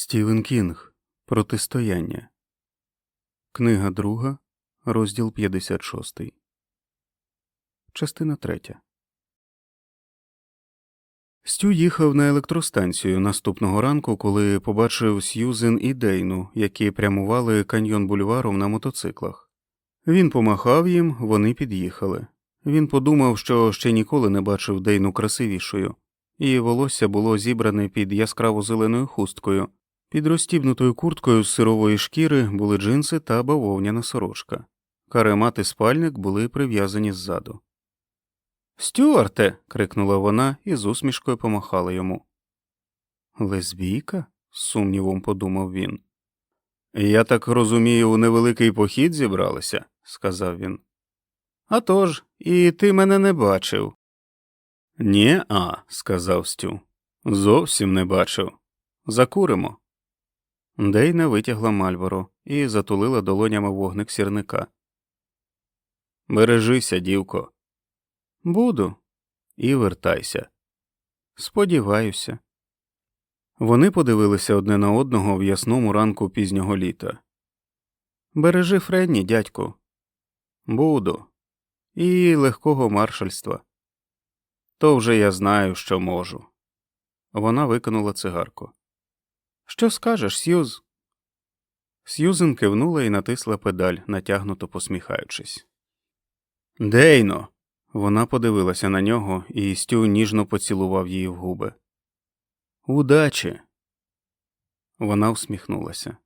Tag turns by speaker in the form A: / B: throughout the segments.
A: Стівен Кінг Протистояння. Книга друга, розділ 56. Частина третя. Стю їхав на електростанцію наступного ранку, коли побачив Сьюзен і Дейну, які прямували каньйон бульваром на мотоциклах. Він помахав їм, вони під'їхали. Він подумав, що ще ніколи не бачив Дейну красивішою, і волосся було зібране під яскраво зеленою хусткою. Під розстібнутою курткою з сирової шкіри були джинси та бавовняна сорочка. Каремат і спальник були прив'язані ззаду. Стюарте. крикнула вона і з усмішкою помахала йому. Лесбійка? з сумнівом подумав він. Я так розумію, у невеликий похід зібралися, сказав він. «А тож, і ти мене не бачив. Нє а, сказав Стю. Зовсім не бачив. Закуримо. Дейна витягла Мальборо і затулила долонями вогник сірника. Бережися, дівко. Буду. І вертайся. Сподіваюся. Вони подивилися одне на одного в ясному ранку пізнього літа. Бережи Френні, дядьку. Буду. І легкого маршальства. То вже я знаю, що можу. Вона викинула цигарку. Що скажеш, Сьюз? Сьюзен кивнула і натисла педаль, натягнуто посміхаючись. Дейно. Вона подивилася на нього, і Стю ніжно поцілував її в губи. Удачі. Вона всміхнулася.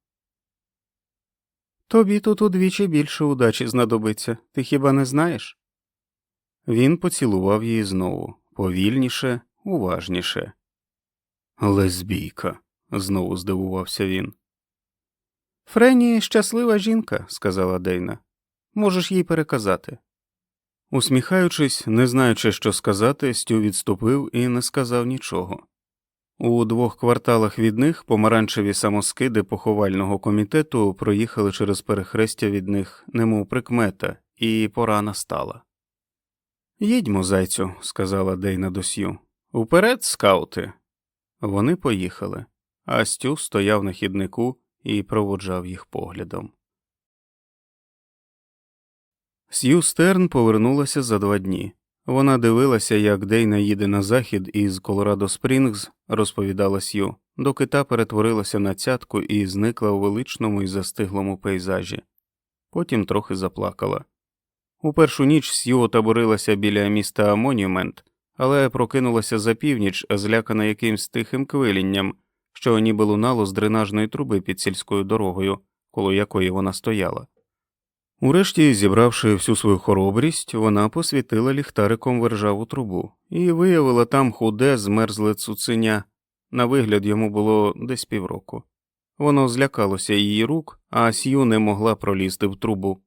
A: Тобі тут удвічі більше удачі знадобиться, ти хіба не знаєш? Він поцілував її знову повільніше, уважніше. Лесбійка знову здивувався він. Френі щаслива жінка, сказала Дейна. Можеш їй переказати. Усміхаючись, не знаючи, що сказати, Стю відступив і не сказав нічого. У двох кварталах від них помаранчеві самоскиди поховального комітету проїхали через перехрестя від них, немов прикмета, і пора настала. Їдьмо, зайцю, сказала Дейна до Сью. Уперед, скаути. Вони поїхали а Стю стояв на хіднику і проводжав їх поглядом. Сью Стерн повернулася за два дні. Вона дивилася, як Дейна їде на захід із Колорадо Спрінгз, розповідала Сью, доки та перетворилася на цятку і зникла у величному і застиглому пейзажі. Потім трохи заплакала. У першу ніч Сью отаборилася біля міста Монюмент, але прокинулася за північ, злякана якимсь тихим квилінням, що ніби лунало з дренажної труби під сільською дорогою, коло якої вона стояла. Урешті, зібравши всю свою хоробрість, вона посвітила ліхтариком вержаву трубу і виявила там худе, змерзле цуценя. На вигляд йому було десь півроку. Воно злякалося її рук, а Сью не могла пролізти в трубу.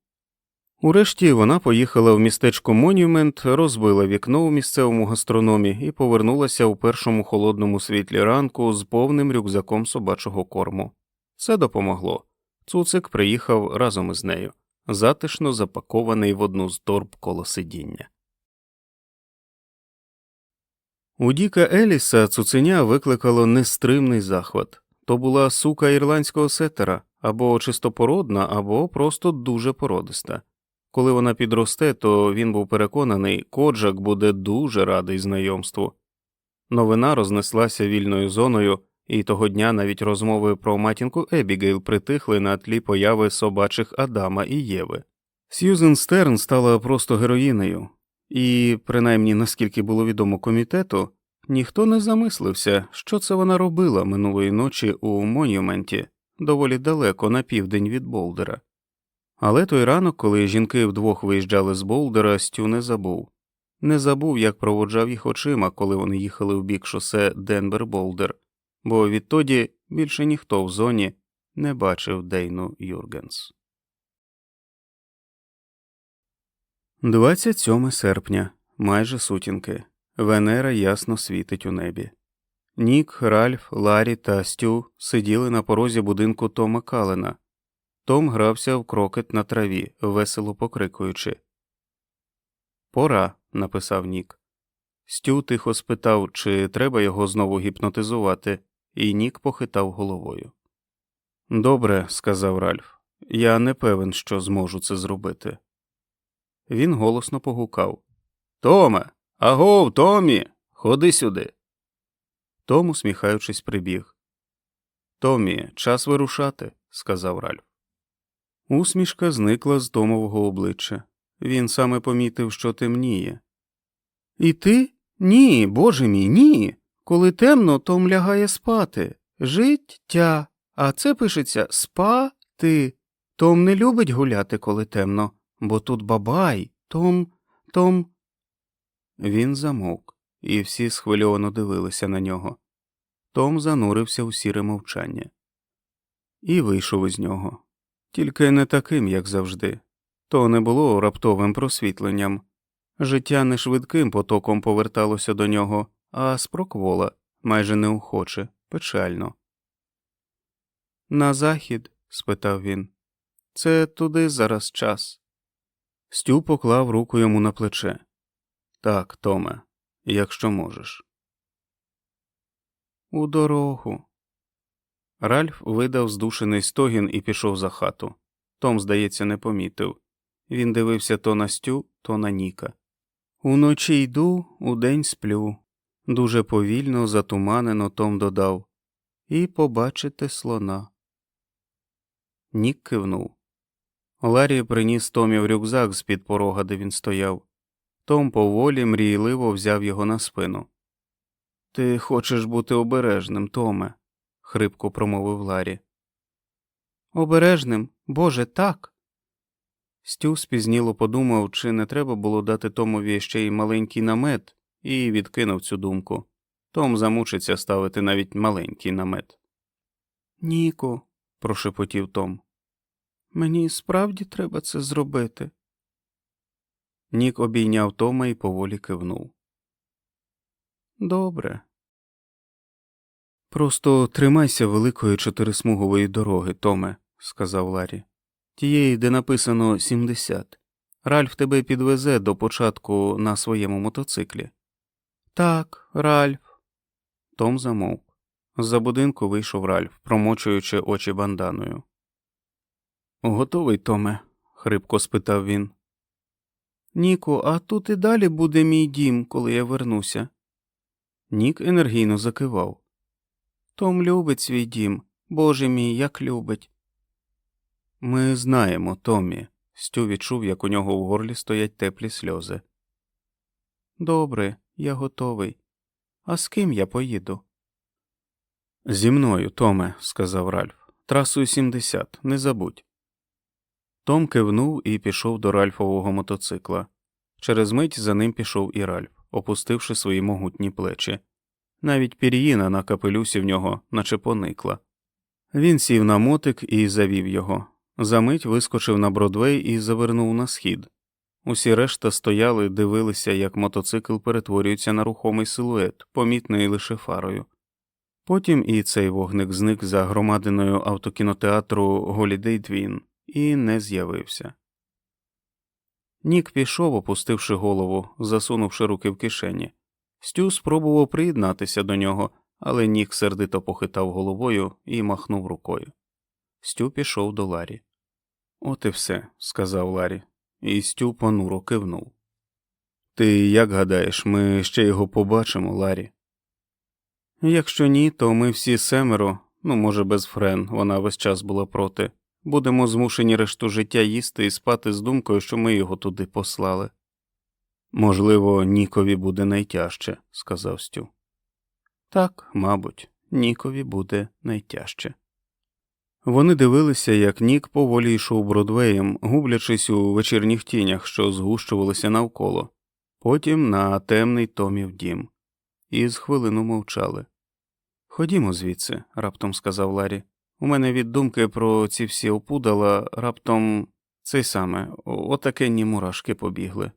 A: Урешті вона поїхала в містечко Монюмент, розбила вікно у місцевому гастрономі і повернулася у першому холодному світлі ранку з повним рюкзаком собачого корму. Це допомогло. Цуцик приїхав разом із нею, затишно запакований в одну з торб коло сидіння. У Діка Еліса цуценя викликало нестримний захват то була сука ірландського сетера або чистопородна, або просто дуже породиста. Коли вона підросте, то він був переконаний, коджак буде дуже радий знайомству. Новина рознеслася вільною зоною, і того дня навіть розмови про матінку Ебігейл притихли на тлі появи собачих Адама і Єви. Сьюзен Стерн стала просто героїнею, і, принаймні наскільки було відомо комітету, ніхто не замислився, що це вона робила минулої ночі у монюменті доволі далеко на південь від Болдера. Але той ранок, коли жінки вдвох виїжджали з Болдера, Стю не забув. Не забув, як проводжав їх очима, коли вони їхали в бік шосе Денбер Болдер, бо відтоді більше ніхто в зоні не бачив Дейну Юргенс. 27 серпня. Майже сутінки. Венера ясно світить у небі. Нік, Ральф, Ларі та Стю сиділи на порозі будинку Тома Калена. Том грався в крокет на траві, весело покрикуючи. Пора, написав Нік. Стю тихо спитав, чи треба його знову гіпнотизувати, і Нік похитав головою. Добре, сказав Ральф. Я не певен, що зможу це зробити. Він голосно погукав Томе, агов, Томі, ходи сюди. Том, усміхаючись, прибіг. Томі, час вирушати, сказав Ральф. Усмішка зникла з Томового обличчя. Він саме помітив, що темніє. І ти? Ні, боже мій, ні. Коли темно, Том лягає спати. Життя. А це пишеться спати. Том не любить гуляти, коли темно, бо тут бабай, Том, Том. Він замовк, і всі схвильовано дивилися на нього. Том занурився у сіре мовчання і вийшов із нього. Тільки не таким, як завжди. То не було раптовим просвітленням. Життя не швидким потоком поверталося до нього, а спроквола, майже неохоче, печально. На захід? спитав він. Це туди зараз час. Стю поклав руку йому на плече. Так, Томе, якщо можеш. У дорогу. Ральф видав здушений стогін і пішов за хату. Том, здається, не помітив. Він дивився то на Стю, то на Ніка. Уночі йду, удень сплю. Дуже повільно, затуманено Том додав. І побачите слона. Нік кивнув. Ларі приніс Томів рюкзак з під порога, де він стояв. Том поволі, мрійливо взяв його на спину. Ти хочеш бути обережним, Томе, хрипко промовив Ларі. Обережним, Боже, так. Стю спізніло подумав, чи не треба було дати Томові ще й маленький намет, і відкинув цю думку. Том замучиться ставити навіть маленький намет. Ніку, прошепотів Том. Мені справді треба це зробити. Нік обійняв Тома і поволі кивнув. Добре. Просто тримайся великої чотирисмугової дороги, Томе, сказав Ларі. Тієї, де написано 70. Ральф тебе підвезе до початку на своєму мотоциклі. Так, Ральф. Том замовк. З-за будинку вийшов Ральф, промочуючи очі банданою. Готовий, Томе? хрипко спитав він. Ніку, а тут і далі буде мій дім, коли я вернуся. Нік енергійно закивав. Том любить свій дім, боже мій, як любить. Ми знаємо, Томі. Стю відчув, як у нього в горлі стоять теплі сльози. Добре, я готовий. А з ким я поїду? Зі мною, Томе, сказав Ральф. Трасою 70, не забудь. Том кивнув і пішов до Ральфового мотоцикла. Через мить за ним пішов і Ральф, опустивши свої могутні плечі. Навіть пір'їна на капелюсі в нього наче поникла. Він сів на мотик і завів його. Замить вискочив на Бродвей і завернув на схід. Усі решта стояли, дивилися, як мотоцикл перетворюється на рухомий силует, помітний лише фарою. Потім і цей вогник зник за громадиною автокінотеатру Голідей Твін і не з'явився. Нік пішов, опустивши голову, засунувши руки в кишені. Стю спробував приєднатися до нього, але Нік сердито похитав головою і махнув рукою. Стю пішов до Ларі. От і все, сказав Ларі, і Стю понуро кивнув. Ти як гадаєш, ми ще його побачимо, Ларі? Якщо ні, то ми всі семеро, ну, може, без Френ, вона весь час була проти, будемо змушені решту життя їсти і спати з думкою, що ми його туди послали. Можливо, Нікові буде найтяжче, сказав Стю. Так, мабуть, Нікові буде найтяжче. Вони дивилися, як Нік поволі йшов Бродвеєм, гублячись у вечірніх тінях, що згущувалися навколо, потім на темний Томів дім, і з хвилину мовчали. Ходімо звідси, раптом сказав Ларі. У мене від думки про ці всі опудала раптом цей саме, отакенні мурашки побігли.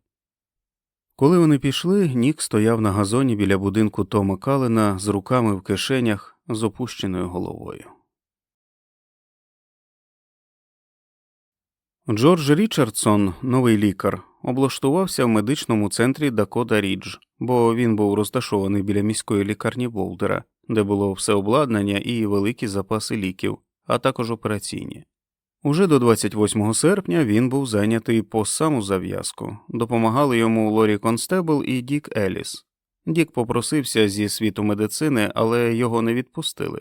A: Коли вони пішли, Нік стояв на газоні біля будинку Тома Калена з руками в кишенях з опущеною головою. Джордж Річардсон, новий лікар, облаштувався в медичному центрі Дакота Рідж, бо він був розташований біля міської лікарні Болдера, де було все обладнання і великі запаси ліків, а також операційні. Уже до 28 серпня він був зайнятий по саму зав'язку. Допомагали йому Лорі Констебл і Дік Еліс. Дік попросився зі світу медицини, але його не відпустили.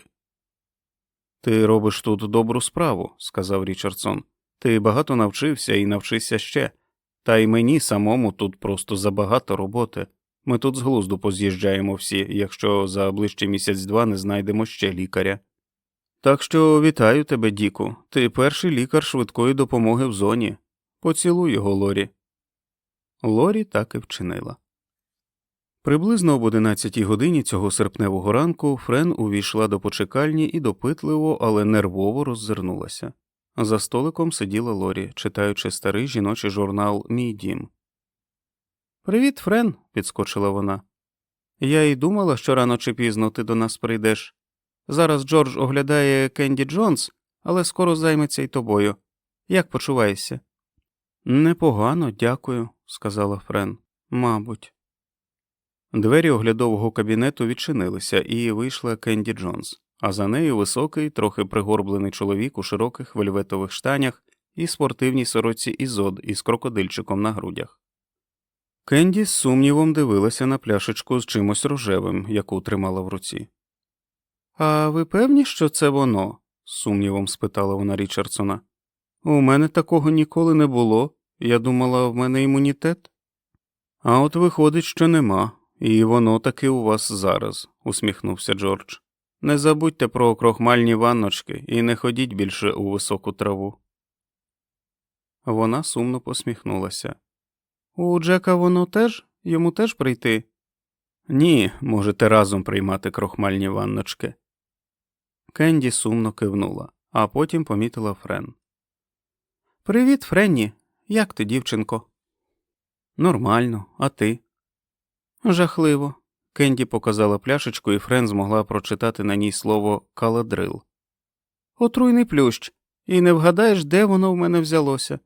A: Ти робиш тут добру справу, сказав Річардсон. Ти багато навчився і навчишся ще. Та й мені самому тут просто забагато роботи. Ми тут з глузду поз'їжджаємо всі, якщо за ближчий місяць-два не знайдемо ще лікаря. Так що вітаю тебе, Діку. Ти перший лікар швидкої допомоги в зоні. Поцілуй його, Лорі. Лорі так і вчинила. Приблизно об 11 годині цього серпневого ранку Френ увійшла до почекальні і допитливо, але нервово роззирнулася. За столиком сиділа Лорі, читаючи старий жіночий журнал Мій дім. Привіт, Френ, підскочила вона. Я й думала, що рано чи пізно ти до нас прийдеш. Зараз Джордж оглядає Кенді Джонс, але скоро займеться й тобою. Як почуваєшся? Непогано, дякую, сказала Френ. Мабуть. Двері оглядового кабінету відчинилися, і вийшла Кенді Джонс, а за нею високий, трохи пригорблений чоловік у широких вельветових штанях і спортивній сороці ізод із крокодильчиком на грудях. Кенді з сумнівом дивилася на пляшечку з чимось рожевим, яку тримала в руці. А ви певні, що це воно? сумнівом спитала вона Річардсона. У мене такого ніколи не було. Я думала, в мене імунітет. А от виходить, що нема, і воно таки у вас зараз, усміхнувся Джордж. Не забудьте про крохмальні ванночки і не ходіть більше у високу траву. Вона сумно посміхнулася. У Джека воно теж? Йому теж прийти? Ні, можете разом приймати крохмальні ванночки. Кенді сумно кивнула, а потім помітила Френ. Привіт, Френні. Як ти, дівчинко? Нормально, а ти? Жахливо. Кенді показала пляшечку, і Френ змогла прочитати на ній слово каладрил. Отруйний плющ, і не вгадаєш, де воно в мене взялося.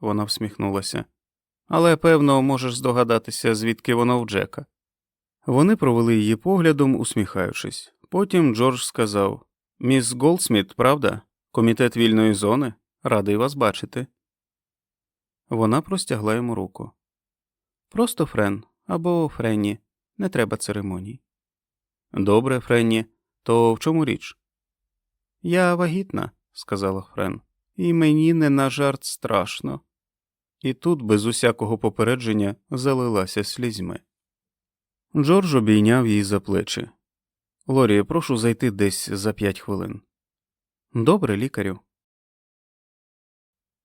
A: Вона всміхнулася. Але, певно, можеш здогадатися, звідки воно в Джека. Вони провели її поглядом, усміхаючись. Потім Джордж сказав Міс Голдсміт, правда? Комітет вільної зони? Радий вас бачити. Вона простягла йому руку. Просто Френ або Френні, не треба церемоній. Добре, Френні, то в чому річ? Я вагітна, сказала Френ, і мені не на жарт страшно. І тут, без усякого попередження, залилася слізьми. Джордж обійняв її за плечі. Лорі, прошу зайти десь за п'ять хвилин. Добре, лікарю.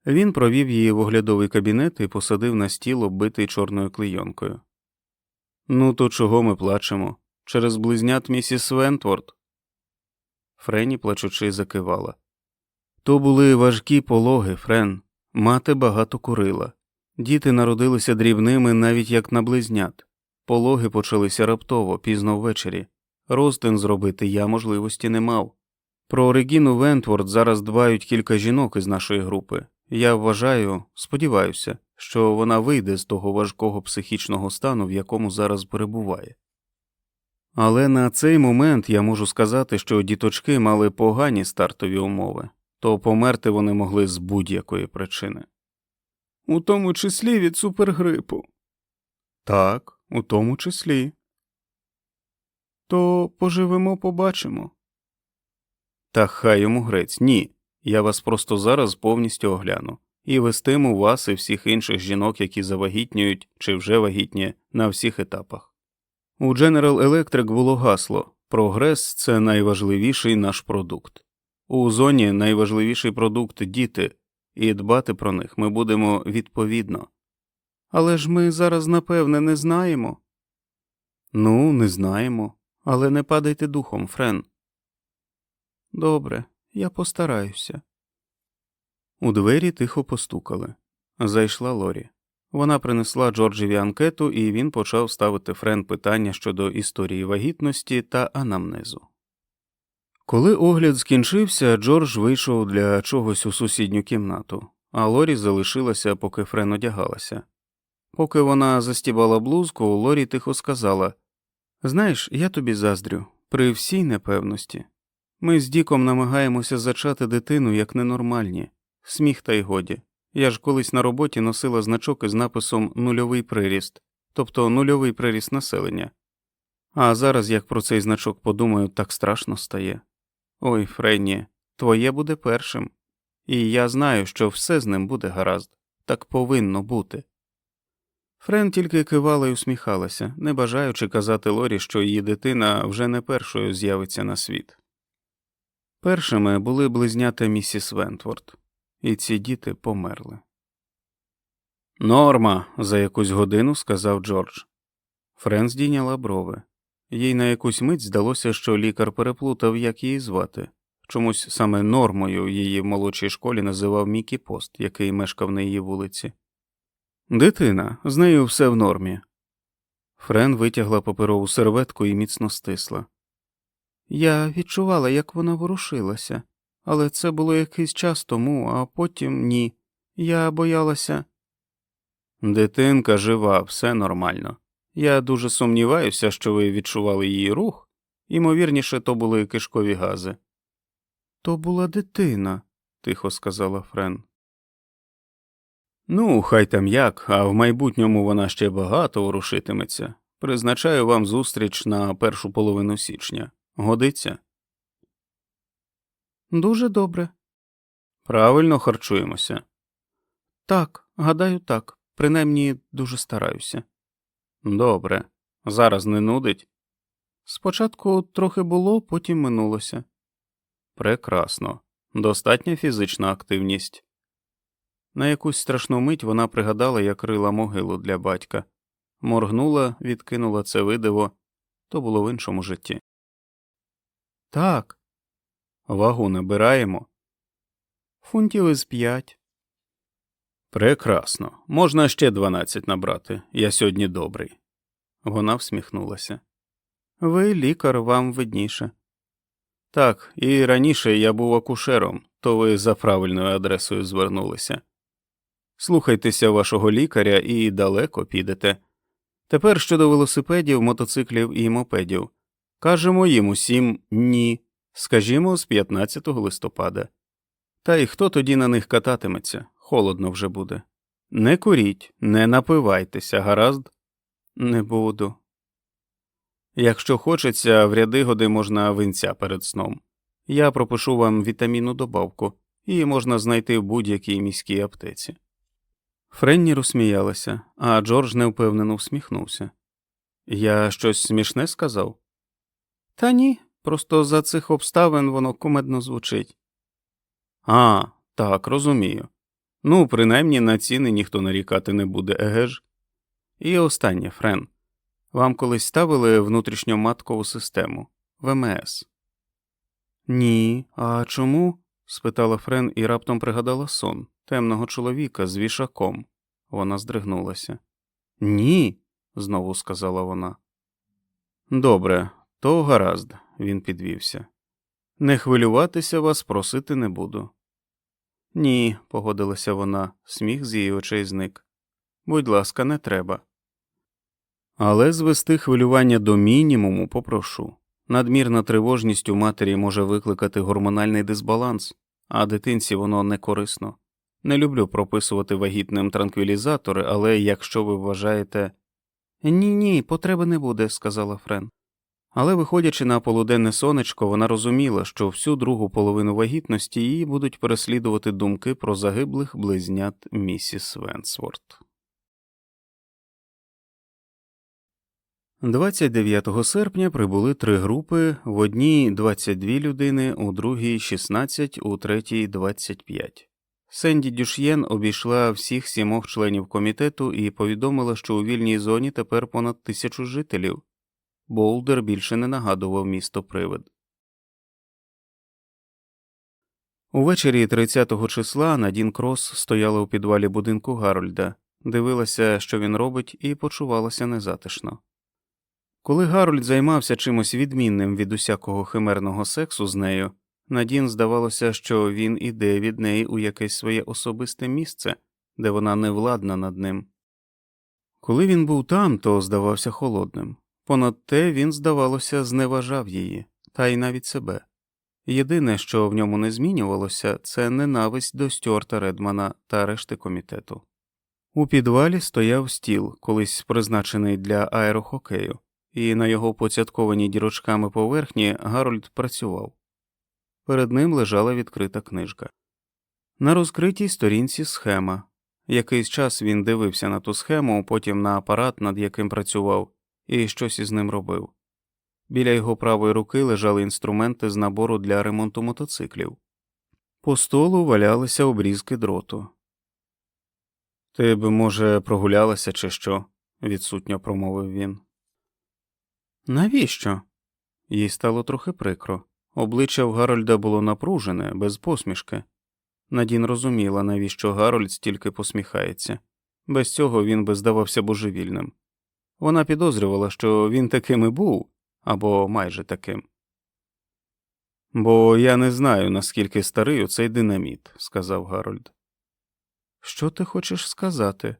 A: Він провів її в оглядовий кабінет і посадив на стіл, оббитий чорною клейонкою. Ну, то чого ми плачемо? Через близнят місіс Вентворд? Френі, плачучи, закивала. То були важкі пологи, Френ. Мати багато курила. Діти народилися дрібними навіть як на близнят. Пологи почалися раптово, пізно ввечері. Розтин зробити я можливості не мав. Про Регіну Вентворд зараз дбають кілька жінок із нашої групи. Я вважаю, сподіваюся, що вона вийде з того важкого психічного стану, в якому зараз перебуває. Але на цей момент я можу сказати, що діточки мали погані стартові умови, то померти вони могли з будь-якої причини. У тому числі від супергрипу. Так, у тому числі. То поживемо, побачимо. Та хай йому грець, ні. Я вас просто зараз повністю огляну і вестиму вас і всіх інших жінок, які завагітнюють чи вже вагітні на всіх етапах. У General Electric було гасло Прогрес це найважливіший наш продукт. У зоні найважливіший продукт діти, і дбати про них ми будемо відповідно. Але ж ми зараз, напевне, не знаємо. Ну, не знаємо, але не падайте духом, Френ. Добре, я постараюся. У двері тихо постукали. Зайшла Лорі. Вона принесла Джорджеві анкету, і він почав ставити Френ питання щодо історії вагітності та анамнезу. Коли огляд скінчився, Джордж вийшов для чогось у сусідню кімнату, а Лорі залишилася, поки Френ одягалася. Поки вона застібала блузку, Лорі тихо сказала Знаєш, я тобі заздрю, при всій непевності. Ми з Діком намагаємося зачати дитину як ненормальні. Сміх та й годі. Я ж колись на роботі носила значок із написом нульовий приріст, тобто нульовий приріст населення. А зараз, як про цей значок подумаю, так страшно стає. Ой, Френні, твоє буде першим. І я знаю, що все з ним буде гаразд, так повинно бути. Френ тільки кивала й усміхалася, не бажаючи казати Лорі, що її дитина вже не першою з'явиться на світ. Першими були близнята місіс Вентворд, і ці діти померли. Норма, за якусь годину сказав Джордж. Френ здійняла брови. Їй на якусь мить здалося, що лікар переплутав, як її звати. Чомусь саме нормою її в молодшій школі називав Мікі Пост, який мешкав на її вулиці. Дитина, з нею все в нормі. Френ витягла паперову серветку і міцно стисла. Я відчувала, як вона ворушилася, але це було якийсь час тому, а потім ні. Я боялася. Дитинка жива, все нормально. Я дуже сумніваюся, що ви відчували її рух, ймовірніше, то були кишкові гази. То була дитина, тихо сказала Френ. Ну, хай там як, а в майбутньому вона ще багато ворушитиметься. Призначаю вам зустріч на першу половину січня. Годиться? Дуже добре. Правильно харчуємося. Так, гадаю, так. Принаймні дуже стараюся. Добре. Зараз не нудить. Спочатку трохи було, потім минулося. Прекрасно. Достатня фізична активність. На якусь страшну мить вона пригадала, як рила могилу для батька, моргнула, відкинула це видиво, то було в іншому житті. Так. Вагу набираємо. Фунтів із п'ять. Прекрасно. Можна ще дванадцять набрати. Я сьогодні добрий. Вона всміхнулася. Ви лікар, вам видніше. Так, і раніше я був акушером, то ви за правильною адресою звернулися. Слухайтеся вашого лікаря і далеко підете. Тепер щодо велосипедів, мотоциклів і мопедів. Кажемо їм усім ні, скажімо, з 15 листопада. Та й хто тоді на них кататиметься, холодно вже буде. Не куріть, не напивайтеся, гаразд? Не буду. Якщо хочеться, в ряди годи можна винця перед сном. Я пропишу вам вітамінну добавку, її можна знайти в будь-якій міській аптеці. Френні розсміялася, а Джордж невпевнено всміхнувся. Я щось смішне сказав? Та ні, просто за цих обставин воно кумедно звучить. А, так, розумію. Ну, принаймні на ціни ніхто нарікати не буде, еге ж? І останнє, Френ. Вам колись ставили внутрішньоматкову систему ВМС? Ні, а чому? Спитала Френ і раптом пригадала сон темного чоловіка з вішаком. Вона здригнулася. Ні, знову сказала вона. Добре, то гаразд, він підвівся. Не хвилюватися вас просити не буду. Ні, погодилася вона, сміх з її очей зник. Будь ласка, не треба. Але звести хвилювання до мінімуму попрошу. Надмірна тривожність у матері може викликати гормональний дисбаланс, а дитинці воно не корисно. Не люблю прописувати вагітним транквілізатори, але якщо ви вважаєте. Ні, ні, потреби не буде, сказала Френ. Але, виходячи на полуденне сонечко, вона розуміла, що всю другу половину вагітності її будуть переслідувати думки про загиблих близнят місіс Венсворт. 29 серпня прибули три групи, в одній 22 людини, у другій 16, у третій 25. Сенді Дюш'єн обійшла всіх сімох членів комітету і повідомила, що у вільній зоні тепер понад тисячу жителів. Болдер більше не нагадував місто привид. Увечері 30-го числа Надін Крос стояла у підвалі будинку Гарольда, дивилася, що він робить, і почувалася незатишно. Коли Гарольд займався чимось відмінним від усякого химерного сексу з нею, Надін здавалося, що він іде від неї у якесь своє особисте місце, де вона не владна над ним. Коли він був там, то здавався холодним. Понад те він, здавалося, зневажав її, та й навіть себе. Єдине, що в ньому не змінювалося, це ненависть до Стюарта Редмана та решти комітету. У підвалі стояв стіл, колись призначений для аерохокею, і на його поцяткованій дірочками поверхні Гарольд працював. Перед ним лежала відкрита книжка. На розкритій сторінці схема. Якийсь час він дивився на ту схему, потім на апарат, над яким працював, і щось із ним робив. Біля його правої руки лежали інструменти з набору для ремонту мотоциклів. По столу валялися обрізки дроту. Ти б, може, прогулялася чи що? відсутньо промовив він. Навіщо? Їй стало трохи прикро. Обличчя в Гарольда було напружене, без посмішки. Надін розуміла, навіщо Гарольд стільки посміхається. Без цього він би здавався божевільним. Вона підозрювала, що він таким і був, або майже таким. Бо я не знаю, наскільки старий оцей динаміт, сказав Гарольд. Що ти хочеш сказати?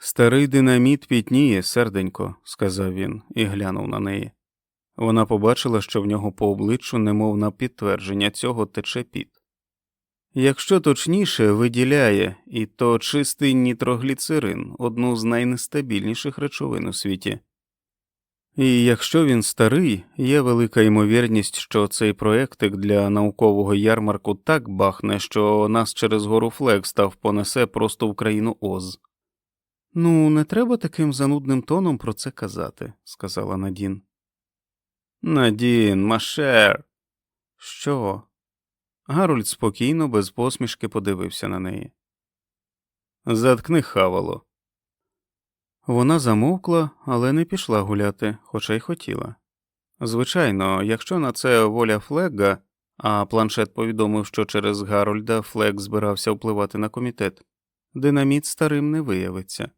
A: Старий динаміт пітніє, серденько, сказав він і глянув на неї. Вона побачила, що в нього по обличчю, немов на підтвердження цього тече піт. Якщо точніше, виділяє, і то чистий нітрогліцерин, одну з найнестабільніших речовин у світі. І якщо він старий, є велика ймовірність, що цей проєктик для наукового ярмарку так бахне, що нас через гору Флекстав понесе просто в країну Оз. Ну, не треба таким занудним тоном про це казати, сказала Надін. Надін, Машер. Що? Гарольд спокійно, без посмішки подивився на неї. Заткни хавало. Вона замовкла, але не пішла гуляти, хоча й хотіла. Звичайно, якщо на це воля Флегга, а планшет повідомив, що через Гарольда Флег збирався впливати на комітет, динаміт старим не виявиться.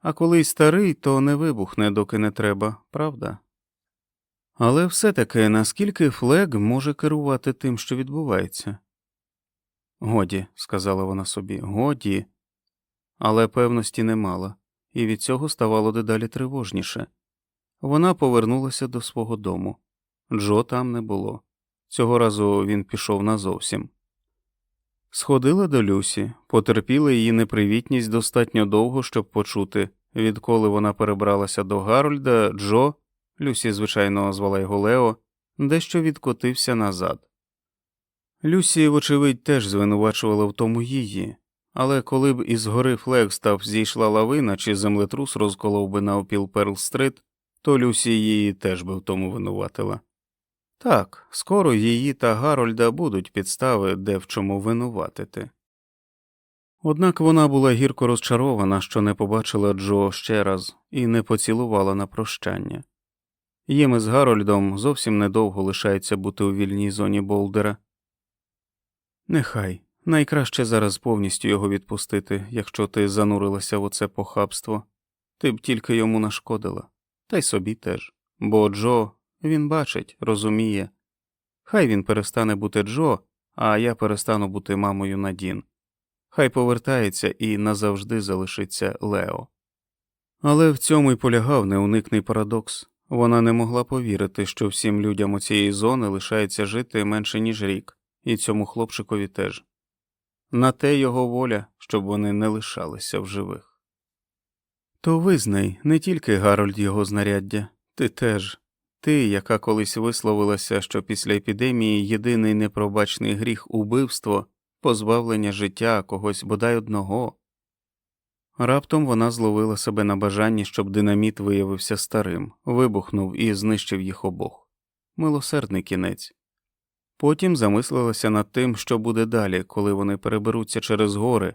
A: А коли й старий, то не вибухне, доки не треба, правда? Але все таки наскільки Флег може керувати тим, що відбувається? Годі, сказала вона собі, годі, але певності не мала, і від цього ставало дедалі тривожніше. Вона повернулася до свого дому. Джо там не було. Цього разу він пішов назовсім. Сходила до Люсі, потерпіла її непривітність достатньо довго, щоб почути, відколи вона перебралася до Гарольда, Джо Люсі, звичайно, звала його Лео, дещо відкотився назад. Люсі, вочевидь, теж звинувачувала в тому її, але коли б із гори Флегстав зійшла лавина чи землетрус розколов би на опіл Перл Стрит, то Люсі її теж би в тому винуватила. Так, скоро її та Гарольда будуть підстави, де в чому винуватити. Однак вона була гірко розчарована, що не побачила Джо ще раз і не поцілувала на прощання. Їм із Гарольдом зовсім недовго лишається бути у вільній зоні Болдера. Нехай найкраще зараз повністю його відпустити, якщо ти занурилася в оце похабство, ти б тільки йому нашкодила, та й собі теж. Бо Джо він бачить, розуміє. Хай він перестане бути Джо, а я перестану бути мамою Надін. Хай повертається і назавжди залишиться Лео. Але в цьому й полягав неуникний парадокс. Вона не могла повірити, що всім людям у цієї зони лишається жити менше, ніж рік, і цьому хлопчикові теж. На те його воля, щоб вони не лишалися в живих. То визнай не тільки Гарольд його знаряддя, ти теж, ти, яка колись висловилася, що після епідемії єдиний непробачний гріх убивство, позбавлення життя когось бодай одного. Раптом вона зловила себе на бажанні, щоб динаміт виявився старим, вибухнув і знищив їх обох. Милосердний кінець. Потім замислилася над тим, що буде далі, коли вони переберуться через гори,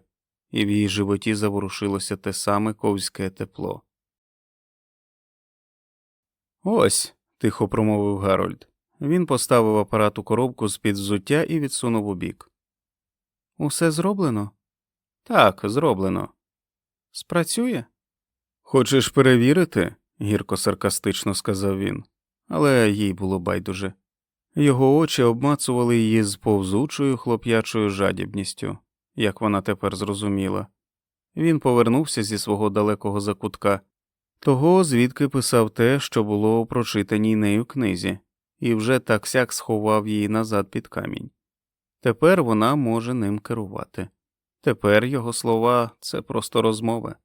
A: і в її животі заворушилося те саме ковське тепло. Ось, тихо промовив Гарольд. Він поставив апарат у коробку з під взуття і відсунув убік. Усе зроблено? Так, зроблено. Спрацює? Хочеш перевірити? гірко саркастично сказав він, але їй було байдуже. Його очі обмацували її з повзучою хлоп'ячою жадібністю, як вона тепер зрозуміла. Він повернувся зі свого далекого закутка, того, звідки писав те, що було у прочитаній нею книзі, і вже так сяк сховав її назад під камінь. Тепер вона може ним керувати. Тепер його слова це просто розмови.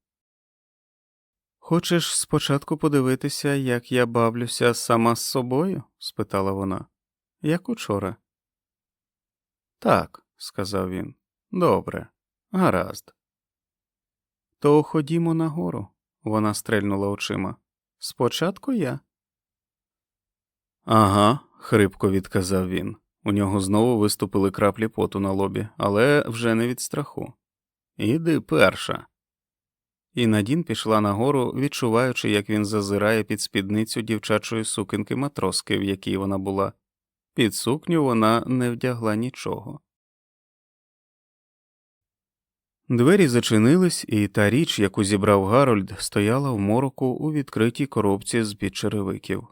A: Хочеш спочатку подивитися, як я бавлюся сама з собою? спитала вона. Як учора. Так, сказав він. Добре, гаразд. То ходімо нагору, вона стрельнула очима. Спочатку я. Ага, хрипко відказав він. У нього знову виступили краплі поту на лобі, але вже не від страху. Іди перша. І Надін пішла нагору, відчуваючи, як він зазирає під спідницю дівчачої сукенки матроски, в якій вона була. Під сукню вона не вдягла нічого. Двері зачинились, і та річ, яку зібрав Гарольд, стояла в мороку у відкритій коробці з під черевиків.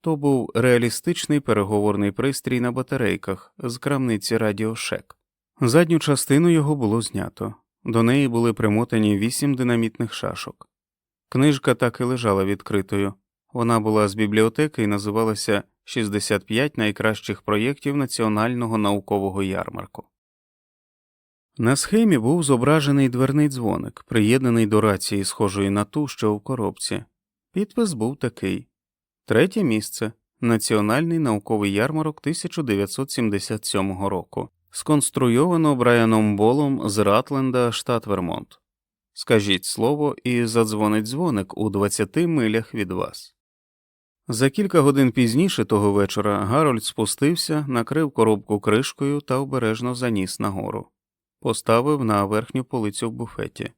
A: То був реалістичний переговорний пристрій на батарейках з крамниці Радіошек. Задню частину його було знято, до неї були примотані вісім динамітних шашок. Книжка так і лежала відкритою. Вона була з бібліотеки і називалася «65 найкращих проєктів національного наукового ярмарку. На схемі був зображений дверний дзвоник, приєднаний до рації, схожої на ту, що в коробці. Підпис був такий Третє місце Національний науковий ярмарок 1977 року. Сконструйовано Брайаном Болом з Ратленда, штат Вермонт. Скажіть слово і задзвонить дзвоник у 20 милях від вас. За кілька годин пізніше того вечора Гарольд спустився, накрив коробку кришкою та обережно заніс нагору, поставив на верхню полицю в буфеті.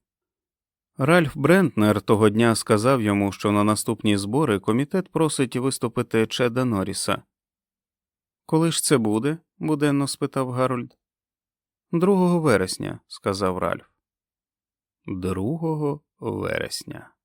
A: Ральф Брентнер того дня сказав йому, що на наступні збори комітет просить виступити Чеда Норріса. Коли ж це буде? буденно спитав Гарольд. Другого вересня, сказав Ральф. Другого вересня.